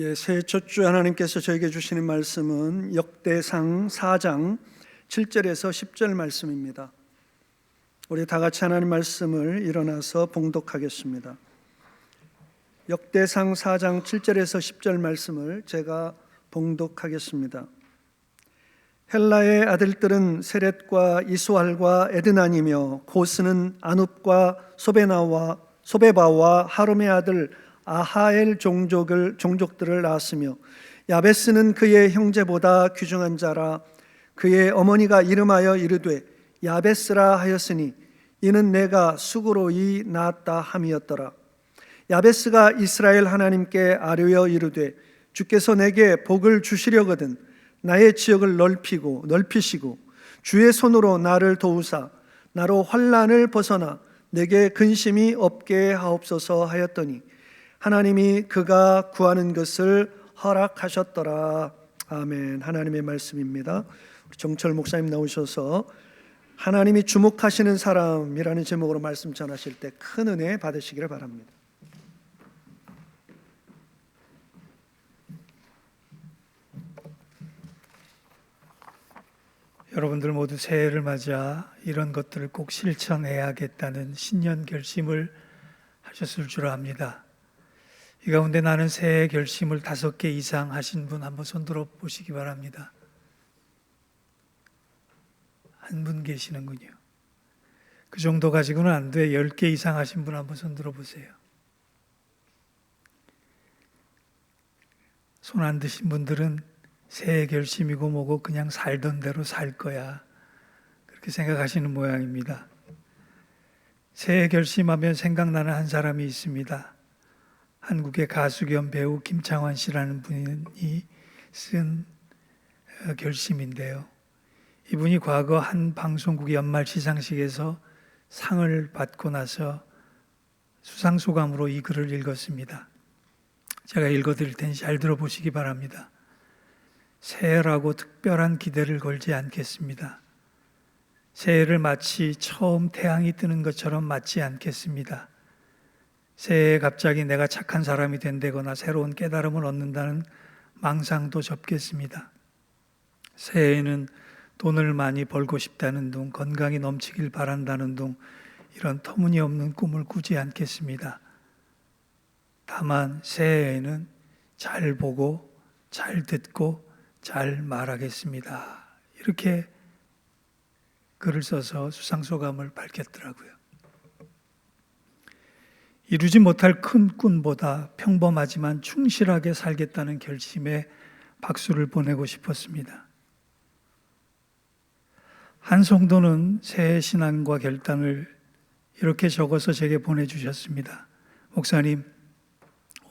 예, 새해 첫 주 하나님께서 저에게 주시는 말씀은 역대상 4장 7절에서 10절 말씀입니다. 우리 다 같이 하나님 말씀을 일어나서 봉독하겠습니다. 역대상 4장 7절에서 10절 말씀을 제가 봉독하겠습니다. 헬라의 아들들은 세렛과 이스활과 에드난이며 고스는 아눕과 소베나와 소베바와 하rum의 아들 아하엘 종족을 종족들을 낳았으며 야베스는 그의 형제보다 귀중한 자라 그의 어머니가 이름하여 이르되 야베스라 하였으니 이는 내가 수고로이 낳았다 함이었더라. 야베스가 이스라엘 하나님께 아뢰어 이르되 주께서 내게 복을 주시려거든 나의 지역을 넓히고 넓히시고 주의 손으로 나를 도우사 나로 환란을 벗어나 내게 근심이 없게 하옵소서 하였더니 하나님이 그가 구하는 것을 허락하셨더라. 아멘. 하나님의 말씀입니다. 정철 목사님 나오셔서 하나님이 주목하시는 사람이라는 제목으로 말씀 전하실 때 큰 은혜 받으시기를 바랍니다. 여러분들 모두 새해를 맞아 이런 것들을 꼭 실천해야겠다는 신년 결심을 하셨을 줄 압니다. 이 가운데 나는 새해 결심을 다섯 개 이상 하신 분 한번 손들어 보시기 바랍니다. 한 분 계시는군요. 그 정도 가지고는 안 돼. 열 개 이상 하신 분 한번 손들어 보세요. 손 안 드신 분들은 새해 결심이고 뭐고 그냥 살던 대로 살 거야. 그렇게 생각하시는 모양입니다. 새해 결심하면 생각나는 한 사람이 있습니다. 한국의 가수 겸 배우 김창완 씨라는 분이 쓴 어, 결심인데요. 이분이 과거 한 방송국 연말 시상식에서 상을 받고 나서 수상 소감으로 이 글을 읽었습니다. 제가 읽어드릴 테니 잘 들어보시기 바랍니다. 새해라고 특별한 기대를 걸지 않겠습니다. 새해를 마치 처음 태양이 뜨는 것처럼 맞지 않겠습니다. 새해에 갑자기 내가 착한 사람이 된다거나 새로운 깨달음을 얻는다는 망상도 접겠습니다. 새해에는 돈을 많이 벌고 싶다는 둥, 건강이 넘치길 바란다는 둥, 이런 터무니없는 꿈을 꾸지 않겠습니다. 다만 새해에는 잘 보고, 잘 듣고, 잘 말하겠습니다. 이렇게 글을 써서 수상소감을 밝혔더라고요. 이루지 못할 큰 꿈보다 평범하지만 충실하게 살겠다는 결심에 박수를 보내고 싶었습니다. 한 성도는 새해 신앙과 결단을 이렇게 적어서 제게 보내주셨습니다. 목사님,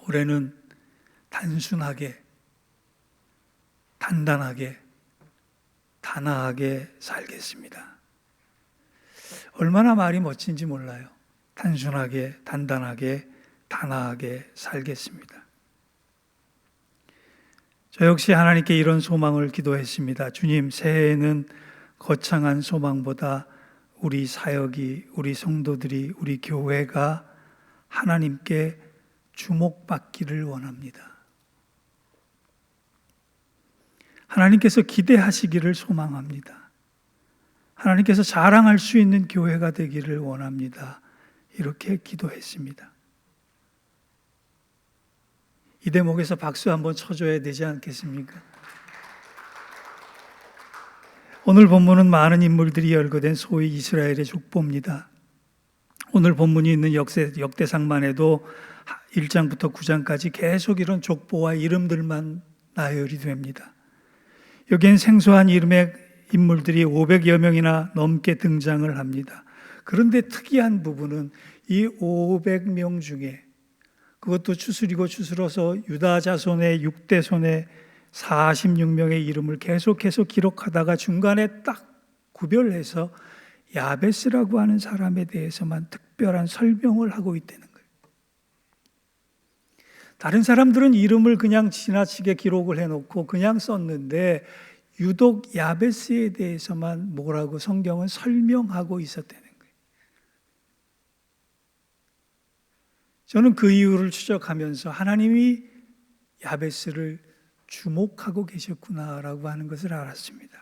올해는 단순하게 단단하게, 단아하게 살겠습니다. 얼마나 말이 멋진지 몰라요. 단순하게, 단단하게, 단아하게 살겠습니다. 저 역시 하나님께 이런 소망을 기도했습니다. 주님, 새해에는 거창한 소망보다 우리 사역이, 우리 성도들이, 우리 교회가 하나님께 주목받기를 원합니다. 하나님께서 기대하시기를 소망합니다. 하나님께서 자랑할 수 있는 교회가 되기를 원합니다. 이렇게 기도했습니다. 이 대목에서 박수 한번 쳐줘야 되지 않겠습니까? 오늘 본문은 많은 인물들이 열거된 소위 이스라엘의 족보입니다. 오늘 본문이 있는 역대, 역대상만 해도 1장부터 9장까지 계속 이런 족보와 이름들만 나열이 됩니다. 여기엔 생소한 이름의 인물들이 500여 명이나 넘게 등장을 합니다. 그런데 특이한 부분은 이 500명 중에 그것도 추스리고 추스러서 유다 자손의 6대 손의 46명의 이름을 계속해서 기록하다가 중간에 딱 구별해서 야베스라고 하는 사람에 대해서만 특별한 설명을 하고 있다는 거예요. 다른 사람들은 이름을 그냥 지나치게 기록을 해놓고 그냥 썼는데 유독 야베스에 대해서만 뭐라고 성경은 설명하고 있었다는 거예요. 저는 그 이유를 추적하면서 하나님이 야베스를 주목하고 계셨구나라고 하는 것을 알았습니다.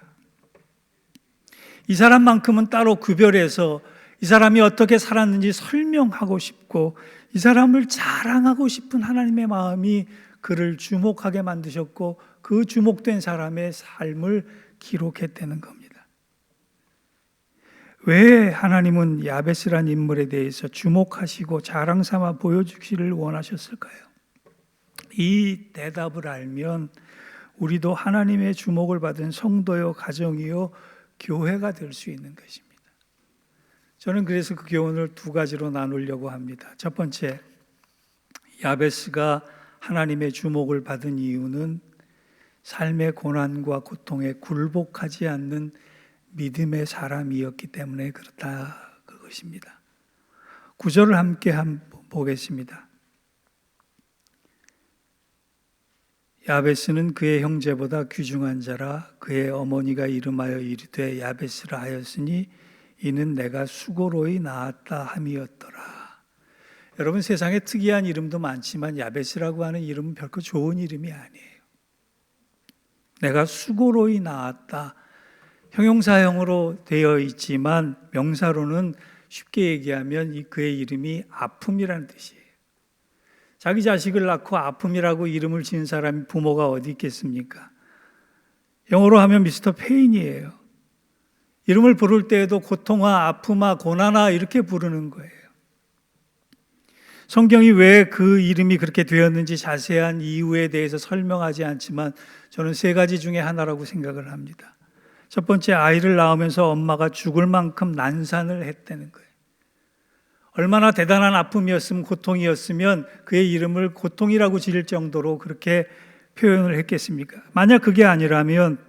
이 사람만큼은 따로 구별해서 이 사람이 어떻게 살았는지 설명하고 싶고 이 사람을 자랑하고 싶은 하나님의 마음이 그를 주목하게 만드셨고 그 주목된 사람의 삶을 기록했다는 겁니다. 왜 하나님은 야베스란 인물에 대해서 주목하시고 자랑 삼아 보여주기를 원하셨을까요? 이 대답을 알면 우리도 하나님의 주목을 받은 성도요 가정이요 교회가 될 수 있는 것입니다. 저는 그래서 그 교훈을 두 가지로 나누려고 합니다. 첫 번째, 야베스가 하나님의 주목을 받은 이유는 삶의 고난과 고통에 굴복하지 않는 믿음의 사람이었기 때문에 그렇다 그것입니다. 구절을 함께 한번 보겠습니다. 야베스는 그의 형제보다 귀중한 자라 그의 어머니가 이름하여 이르되 야베스라 하였으니 이는 내가 수고로이 낳았다 함이었더라. 여러분 세상에 특이한 이름도 많지만 야베스라고 하는 이름은 별거 좋은 이름이 아니에요. 내가 수고로이 낳았다. 형용사형으로 되어 있지만 명사로는 쉽게 얘기하면 이 그의 이름이 아픔이라는 뜻이에요. 자기 자식을 낳고 아픔이라고 이름을 지은 사람이 부모가 어디 있겠습니까? 영어로 하면 미스터 페인이에요. 이름을 부를 때에도 고통아, 아픔아, 고난아 이렇게 부르는 거예요. 성경이 왜 그 이름이 그렇게 되었는지 자세한 이유에 대해서 설명하지 않지만 저는 세 가지 중에 하나라고 생각을 합니다. 첫 번째 아이를 낳으면서 엄마가 죽을 만큼 난산을 했다는 거예요. 얼마나 대단한 아픔이었으면 고통이었으면 그의 이름을 고통이라고 지을 정도로 그렇게 표현을 했겠습니까? 만약 그게 아니라면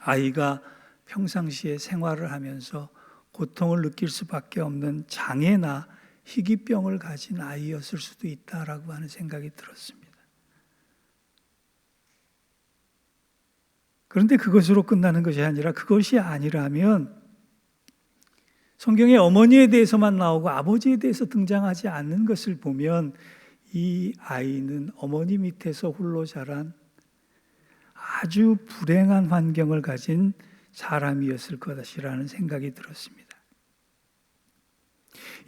아이가 평상시에 생활을 하면서 고통을 느낄 수밖에 없는 장애나 희귀병을 가진 아이였을 수도 있다라고 하는 생각이 들었습니다. 그런데 그것으로 끝나는 것이 아니라 그것이 아니라면 성경에 어머니에 대해서만 나오고 아버지에 대해서 등장하지 않는 것을 보면 이 아이는 어머니 밑에서 홀로 자란 아주 불행한 환경을 가진 사람이었을 것이라는 생각이 들었습니다.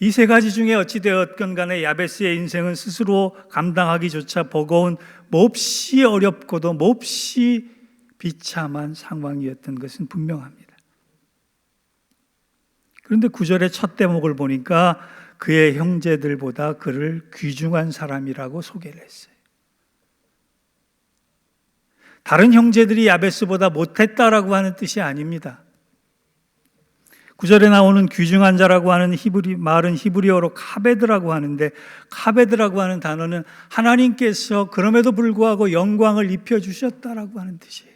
이 세 가지 중에 어찌되었건 간에 야베스의 인생은 스스로 감당하기조차 버거운 몹시 어렵고도 몹시 비참한 상황이었던 것은 분명합니다. 그런데 구절의 첫 대목을 보니까 그의 형제들보다 그를 귀중한 사람이라고 소개를 했어요. 다른 형제들이 야베스보다 못했다라고 하는 뜻이 아닙니다. 구절에 나오는 귀중한 자라고 하는 히브리 말은 히브리어로 카베드라고 하는데 카베드라고 하는 단어는 하나님께서 그럼에도 불구하고 영광을 입혀 주셨다라고 하는 뜻이에요.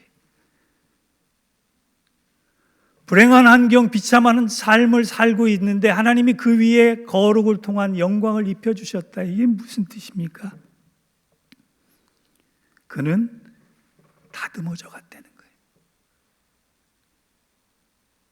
불행한 환경, 비참한 삶을 살고 있는데 하나님이 그 위에 거룩을 통한 영광을 입혀 주셨다. 이게 무슨 뜻입니까? 그는 다듬어져 갔다는 거예요.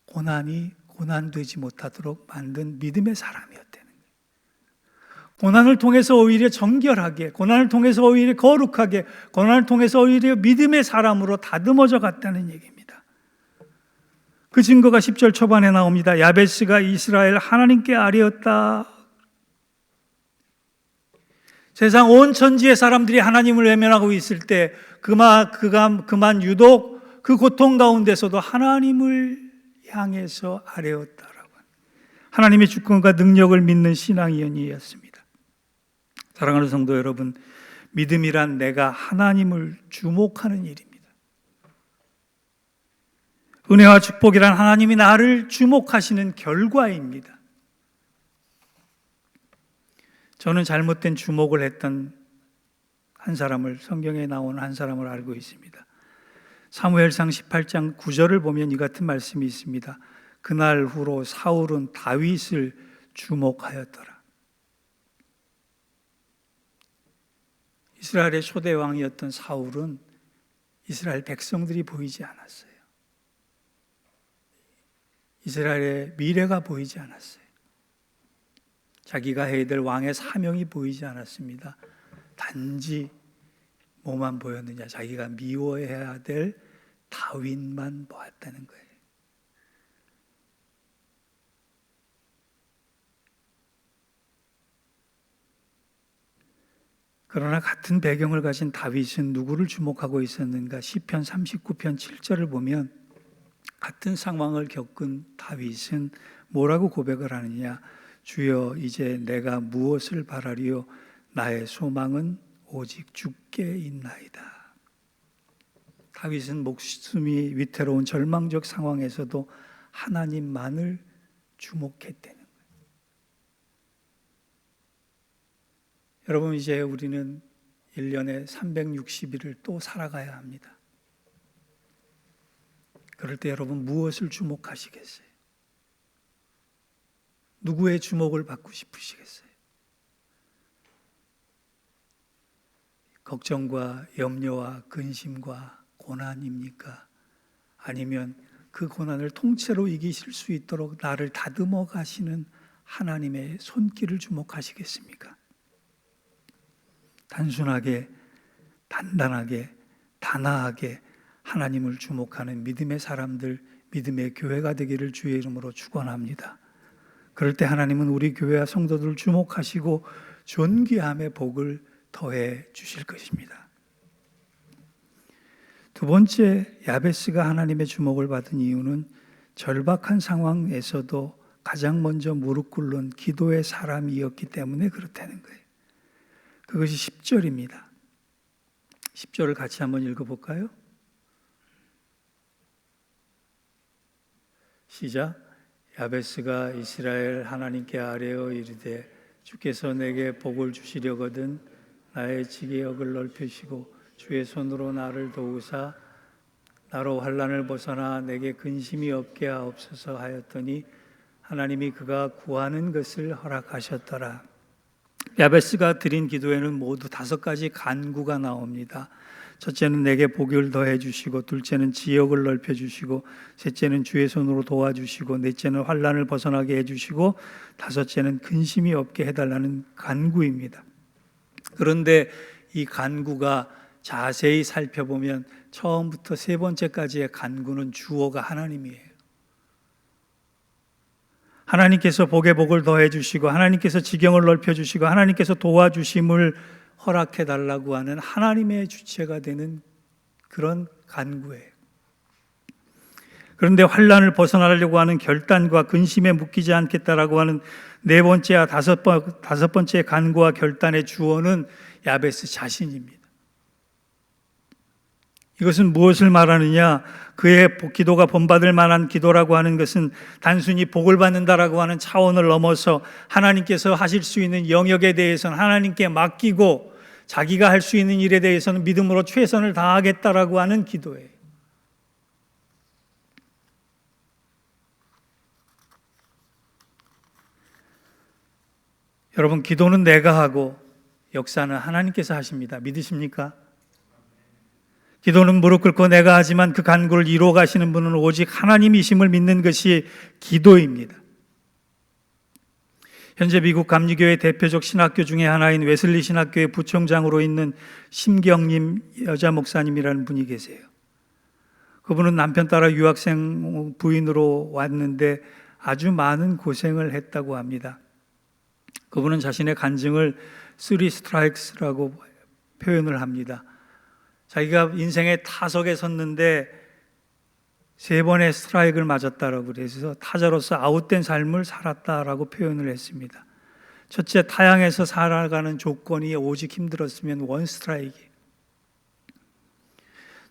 고난이 고난되지 못하도록 만든 믿음의 사람이었다는 거예요. 고난을 통해서 오히려 정결하게, 고난을 통해서 오히려 거룩하게, 고난을 통해서 오히려 믿음의 사람으로 다듬어져 갔다는 얘기입니다. 그 증거가 10절 초반에 나옵니다. 야베스가 이스라엘 하나님께 아뢰었다. 세상 온 천지의 사람들이 하나님을 외면하고 있을 때 그만 그간 그만 유독 그 고통 가운데서도 하나님을 향해서 아뢰었다라고 하나님의 주권과 능력을 믿는 신앙이었습니다. 사랑하는 성도 여러분, 믿음이란 내가 하나님을 주목하는 일입니다. 은혜와 축복이란 하나님이 나를 주목하시는 결과입니다. 저는 잘못된 주목을 했던 한 사람을 성경에 나오는 한 사람을 알고 있습니다. 사무엘상 18장 9절을 보면 이 같은 말씀이 있습니다. 그날 후로 사울은 다윗을 주목하였더라. 이스라엘의 초대 왕이었던 사울은 이스라엘 백성들이 보이지 않았어요. 이스라엘의 미래가 보이지 않았어요. 자기가 해야 될 왕의 사명이 보이지 않았습니다. 단지 뭐만 보였느냐? 자기가 미워해야 될 다윗만 보았다는 거예요. 그러나 같은 배경을 가진 다윗은 누구를 주목하고 있었는가? 시편 39편 7절을 보면 같은 상황을 겪은 다윗은 뭐라고 고백을 하느냐? 주여 이제 내가 무엇을 바라리요? 나의 소망은 오직 주께 있나이다. 다윗은 목숨이 위태로운 절망적 상황에서도 하나님만을 주목했다는 거예요. 여러분 이제 우리는 1년에 360일을 또 살아가야 합니다. 그럴 때 여러분 무엇을 주목하시겠어요? 누구의 주목을 받고 싶으시겠어요? 걱정과 염려와 근심과 고난입니까? 아니면 그 고난을 통째로 이기실 수 있도록 나를 다듬어 가시는 하나님의 손길을 주목하시겠습니까? 단순하게, 단단하게, 단아하게 하나님을 주목하는 믿음의 사람들, 믿음의 교회가 되기를 주의 이름으로 축원합니다. 그럴 때 하나님은 우리 교회와 성도들을 주목하시고 존귀함의 복을 더해 주실 것입니다. 두 번째 야베스가 하나님의 주목을 받은 이유는 절박한 상황에서도 가장 먼저 무릎 꿇는 기도의 사람이었기 때문에 그렇다는 거예요. 그것이 10절입니다. 10절을 같이 한번 읽어 볼까요? 시작. 야베스가 이스라엘 하나님께 아뢰어 이르되 주께서 내게 복을 주시려거든 나의 지계역을 넓히시고 주의 손으로 나를 도우사 나로 환란을 벗어나 내게 근심이 없게 하옵소서 하였더니 하나님이 그가 구하는 것을 허락하셨더라. 야베스가 드린 기도에는 모두 다섯 가지 간구가 나옵니다. 첫째는 내게 복을 더해 주시고 둘째는 지역을 넓혀 주시고 셋째는 주의 손으로 도와주시고 넷째는 환란을 벗어나게 해 주시고 다섯째는 근심이 없게 해 달라는 간구입니다. 그런데 이 간구가 자세히 살펴보면 처음부터 세 번째까지의 간구는 주어가 하나님이에요. 하나님께서 복의 복을 더해 주시고 하나님께서 지경을 넓혀 주시고 하나님께서 도와주심을 허락해 달라고 하는 하나님의 주체가 되는 그런 간구예요. 그런데 환란을 벗어나려고 하는 결단과 근심에 묶이지 않겠다라고 하는 네 번째와 다섯 번 다섯 번째 간구와 결단의 주어는 야베스 자신입니다. 이것은 무엇을 말하느냐? 그의 기도가 본받을 만한 기도라고 하는 것은 단순히 복을 받는다라고 하는 차원을 넘어서 하나님께서 하실 수 있는 영역에 대해서는 하나님께 맡기고 자기가 할 수 있는 일에 대해서는 믿음으로 최선을 다하겠다라고 하는 기도예요. 여러분, 기도는 내가 하고 역사는 하나님께서 하십니다. 믿으십니까? 기도는 무릎 꿇고 내가 하지만 그 간구를 이루어 가시는 분은 오직 하나님이심을 믿는 것이 기도입니다. 현재 미국 감리교회 대표적 신학교 중에 하나인 웨슬리 신학교의 부총장으로 있는 심경님 여자 목사님이라는 분이 계세요. 그분은 남편 따라 유학생 부인으로 왔는데 아주 많은 고생을 했다고 합니다. 그분은 자신의 간증을 쓰리 스트라이크스라고 표현을 합니다. 자기가 인생의 타석에 섰는데 세 번의 스트라이크를 맞았다라고 그래서 타자로서 아웃된 삶을 살았다라고 표현을 했습니다. 첫째 타향에서 살아가는 조건이 오직 힘들었으면 원 스트라이크.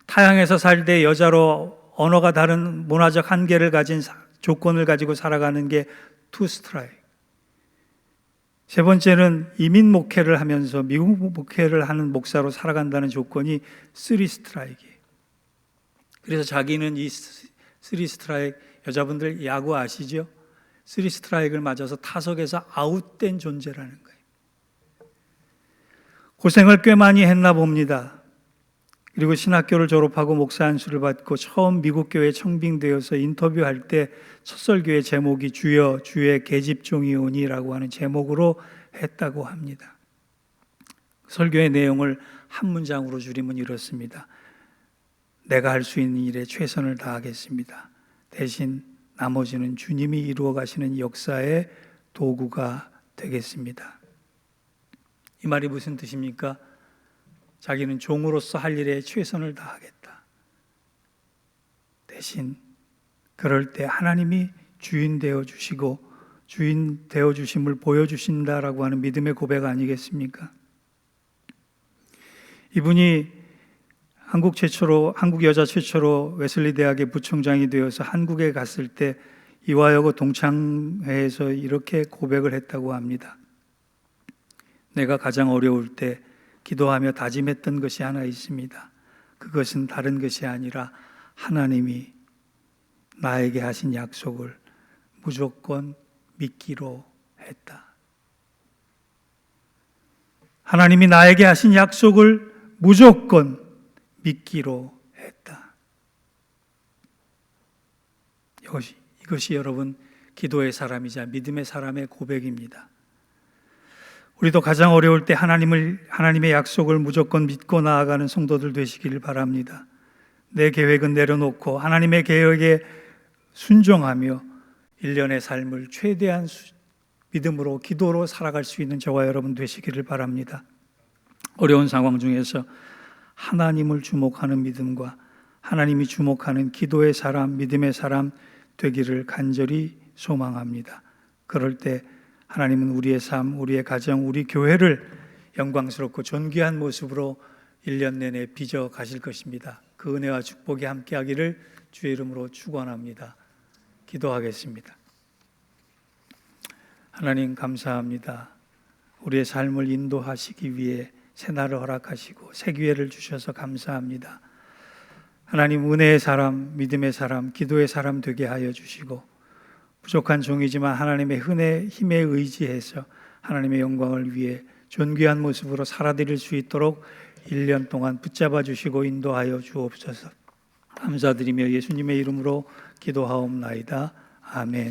타향에서 살 때 여자로 언어가 다른 문화적 한계를 가진 조건을 가지고 살아가는 게 투 스트라이크. 세 번째는 이민 목회를 하면서 미국 목회를 하는 목사로 살아간다는 조건이 쓰리 스트라이크예요. 그래서 자기는 이 쓰리 스트라이크 여자분들 야구 아시죠? 쓰리 스트라이크를 맞아서 타석에서 아웃된 존재라는 거예요. 고생을 꽤 많이 했나 봅니다. 그리고 신학교를 졸업하고 목사 안수를 받고 처음 미국 교회 청빙되어서 인터뷰할 때 첫 설교의 제목이 주여 주의 계집종이 오니라고 하는 제목으로 했다고 합니다. 설교의 내용을 한 문장으로 줄이면 이렇습니다. 내가 할 수 있는 일에 최선을 다하겠습니다. 대신 나머지는 주님이 이루어 가시는 역사의 도구가 되겠습니다. 이 말이 무슨 뜻입니까? 자기는 종으로서 할 일에 최선을 다하겠다. 대신 그럴 때 하나님이 주인 되어 주시고 주인 되어 주심을 보여 주신다라고 하는 믿음의 고백 아니겠습니까? 이분이 한국 최초로 한국 여자 최초로 웨슬리 대학의 부총장이 되어서 한국에 갔을 때 이화여고 동창회에서 이렇게 고백을 했다고 합니다. 내가 가장 어려울 때 기도하며 다짐했던 것이 하나 있습니다. 그것은 다른 것이 아니라 하나님이 나에게 하신 약속을 무조건 믿기로 했다. 하나님이 나에게 하신 약속을 무조건 믿기로 했다. 이것이, 이것이 여러분 기도의 사람이자 믿음의 사람의 고백입니다. 우리도 가장 어려울 때 하나님을 하나님의 약속을 무조건 믿고 나아가는 성도들 되시기를 바랍니다. 내 계획은 내려놓고 하나님의 계획에 순종하며 일련의 삶을 최대한 수- 믿음으로 기도로 살아갈 수 있는 저와 여러분 되시기를 바랍니다. 어려운 상황 중에서 하나님을 주목하는 믿음과 하나님이 주목하는 기도의 사람, 믿음의 사람 되기를 간절히 소망합니다. 그럴 때 하나님은 우리의 삶, 우리의 가정, 우리 교회를 영광스럽고 존귀한 모습으로 1년 내내 빚어 가실 것입니다. 그 은혜와 축복이 함께하기를 주의 이름으로 축원합니다. 기도하겠습니다. 하나님 감사합니다. 우리의 삶을 인도하시기 위해 새날을 허락하시고 새 기회를 주셔서 감사합니다. 하나님 은혜의 사람, 믿음의 사람, 기도의 사람 되게 하여 주시고 부족한 종이지만 하나님의 은혜 힘에 의지해서 하나님의 영광을 위해 존귀한 모습으로 살아드릴 수 있도록 1년 동안 붙잡아 주시고 인도하여 주옵소서. 감사드리며 예수님의 이름으로 기도하옵나이다. 아멘.